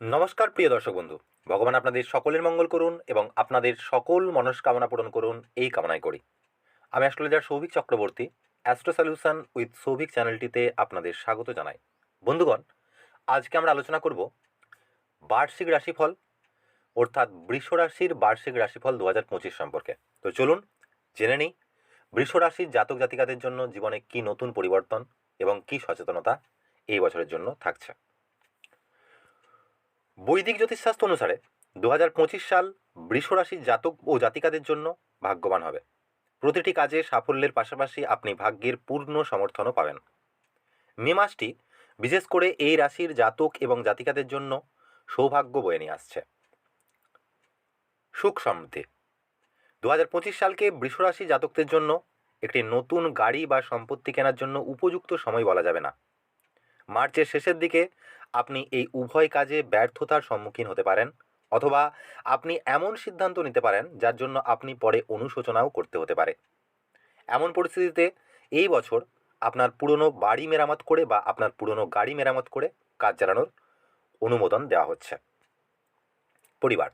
নমস্কার, প্রিয় দর্শক বন্ধু। ভগবান আপনাদের সকলের মঙ্গল করুন এবং আপনাদের সকল মনস্কামনা পূরণ করুন এই কামনাই করি। আমি astrologer Souvik Chakraborty, astro solution with Souvik চ্যানেলটিতে আপনাদের স্বাগত জানাই। বন্ধুগণ, আজকে আমরা আলোচনা করব বার্ষিক রাশিফল, অর্থাৎ বৃষ রাশির বার্ষিক রাশিফল দু হাজার পঁচিশ সম্পর্কে। তো চলুন, জেনে নিই, বৃষ রাশির জাতক জাতিকাদের জন্য জীবনে কি নতুন পরিবর্তন এবং কি সচেতনতা এই বছরের জন্য থাকছে। বৈদিক জ্যোতিষশাস্ত্র অনুসারে দুহাজার পঁচিশ সাল বৃষরাশির জাতক ও জাতিকাদের জন্য ভাগ্যবান হবে। প্রতিটি কাজে সাফল্যের পাশাপাশি আপনি ভাগ্যের পূর্ণ সমর্থনও পাবেন। মে মাসটি বিশেষ করে এই রাশির জাতক এবং জাতিকাদের জন্য সৌভাগ্য বয়ে নিয়ে আসছে। সুখ সমৃদ্ধি। দু হাজার পঁচিশ সালকে বৃষরাশি জাতকদের জন্য একটি নতুন গাড়ি বা সম্পত্তি কেনার জন্য উপযুক্ত সময় বলা যাবে না। মার্চের শেষের দিকে আপনি এই উভয় কাজে ব্যর্থতার সম্মুখীন হতে পারেন, অথবা আপনি এমন সিদ্ধান্ত নিতে পারেন যার জন্য আপনি পরে অনুশোচনাও করতে হতে পারে। এমন পরিস্থিতিতে এই বছর আপনার পুরনো বাড়ি মেরামত করে বা আপনার পুরনো গাড়ি মেরামত করে কাজ চালানোর অনুমোদন দেওয়া হচ্ছে। পরিবার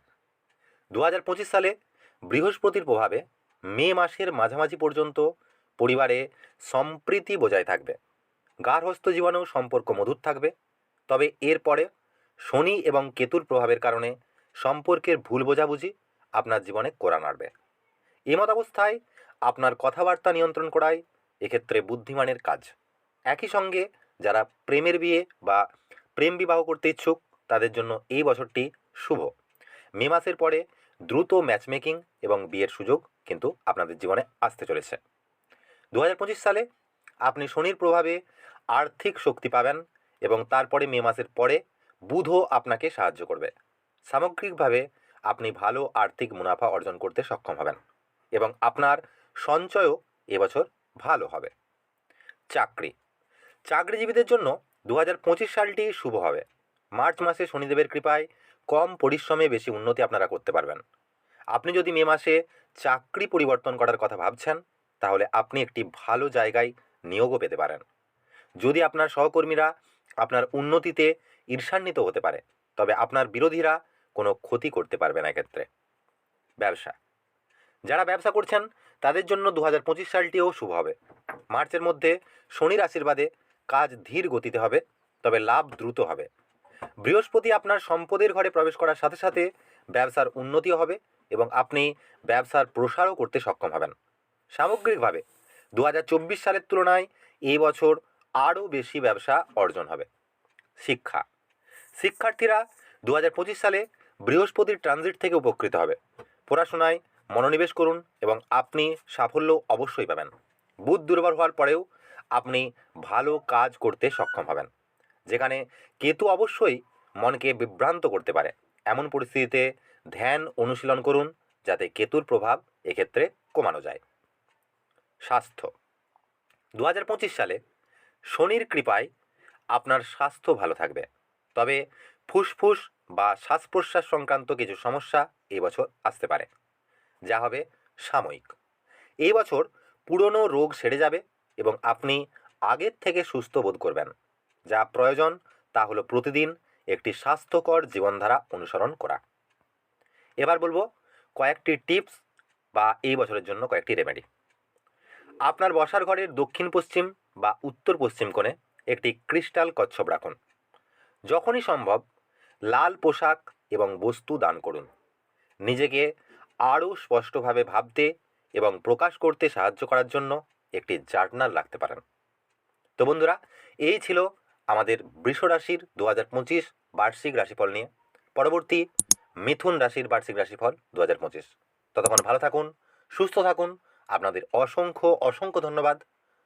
দু হাজার পঁচিশ সালে বৃহস্পতির প্রভাবে মে মাসের মাঝামাঝি পর্যন্ত পরিবারে সম্প্রীতি বজায় থাকবে। গার্হস্থ্য জীবনেও সম্পর্ক মধুর থাকবে। তবে এরপরে শনি এবং কেতুর প্রভাবের কারণে সম্পর্কের ভুল বোঝাবুঝি আপনার জীবনে কোরা নাড়বে এমত অবস্থায় আপনার কথাবার্তা নিয়ন্ত্রণ করাই এক্ষেত্রে বুদ্ধিমানের কাজ। একই সঙ্গে যারা প্রেমের বিয়ে বা প্রেম বিবাহ করতে ইচ্ছুক, তাদের জন্য এই বছরটি শুভ। মে মাসের পরে দ্রুত ম্যাচমেকিং এবং বিয়ের সুযোগ কিন্তু আপনাদের জীবনে আসতে চলেছে। দু হাজার পঁচিশ সালে আপনি শনির প্রভাবে আর্থিক শক্তি পাবেন এবং তারপরে মে মাসের পরে বুধও আপনাকে সাহায্য করবে। সামগ্রিকভাবে আপনি ভালো আর্থিক মুনাফা অর্জন করতে সক্ষম হবেন এবং আপনার সঞ্চয়ও এবছর ভালো হবে। চাকরি। চাকরিজীবীদের জন্য দু হাজার পঁচিশ সালটি শুভ হবে। মার্চ মাসে শনিদেবের কৃপায় কম পরিশ্রমে বেশি উন্নতি আপনারা করতে পারবেন। আপনি যদি মে মাসে চাকরি পরিবর্তন করার কথা ভাবছেন, তাহলে আপনি একটি ভালো জায়গায় নিয়োগও পেতে পারেন। যদি আপনার সহকর্মীরা আপনার উন্নতিতে ঈর্ষান্বিত হতে পারে, তবে আপনার বিরোধীরা কোনো ক্ষতি করতে পারবে না এক্ষেত্রে। ব্যবসা। যারা ব্যবসা করছেন, তাদের জন্য দু হাজার পঁচিশ সালটিও শুভ হবে। মার্চের মধ্যে শনির আশীর্বাদে কাজ ধীর গতিতে হবে, তবে লাভ দ্রুত হবে। বৃহস্পতি আপনার সম্পদের ঘরে প্রবেশ করার সাথে সাথে ব্যবসার উন্নতিও হবে এবং আপনি ব্যবসার প্রসারও করতে সক্ষম হবেন। সামগ্রিকভাবে দু হাজার চব্বিশ সালের তুলনায় এই বছর আরও বেশি ব্যবসা অর্জন হবে। শিক্ষা। শিক্ষার্থীরা দু হাজার পঁচিশ সালে বৃহস্পতির ট্রানজিট থেকে উপকৃত হবে। পড়াশোনায় মনোনিবেশ করুন এবং আপনি সাফল্য অবশ্যই পাবেন। বুধ দুর্বল হওয়ার পরেও আপনি ভালো কাজ করতে সক্ষম হবেন। যেখানে কেতু অবশ্যই মনকে বিভ্রান্ত করতে পারে। এমন পরিস্থিতিতে ধ্যান অনুশীলন করুন যাতে কেতুর প্রভাব এক্ষেত্রে কমানো যায়। স্বাস্থ্য। দু হাজার পঁচিশ সালে শনির কৃপায় আপনার স্বাস্থ্য ভালো থাকবে। তবে ফুসফুস বা শ্বাস প্রশ্বাস সংক্রান্ত কিছু সমস্যা এই বছর আসতে পারে। যা হবে সাময়িক। এই বছর পুরনো রোগ সেরে যাবে এবং আপনি আগের থেকে সুস্থ বোধ করবেন। যা প্রয়োজন তা হলো প্রতিদিন একটি স্বাস্থ্যকর জীবনধারা অনুসরণ করা। এবার বলব কয়েকটি টিপস বা এই বছরের জন্য কয়েকটি রেমেডি। আপনার বসার ঘরের দক্ষিণ পশ্চিম বা উত্তর পশ্চিম কোণে একটি ক্রিস্টাল কচ্ছপ রাখুন। যখনই সম্ভব, লাল পোশাক এবং বস্তু দান করুন। নিজেকে আরও স্পষ্টভাবে ভাবতে এবং প্রকাশ করতে সাহায্য করার জন্য একটি জার্নাল রাখতে পারেন। তো বন্ধুরা, এই ছিল আমাদের বৃষ রাশির দু হাজার পঁচিশ বার্ষিক রাশিফল নিয়ে। পরবর্তী মিথুন রাশির বার্ষিক রাশিফল দু হাজার পঁচিশ। ততক্ষণ ভালো থাকুন, সুস্থ থাকুন। আপনাদের অসংখ্য অসংখ্য ধন্যবাদ।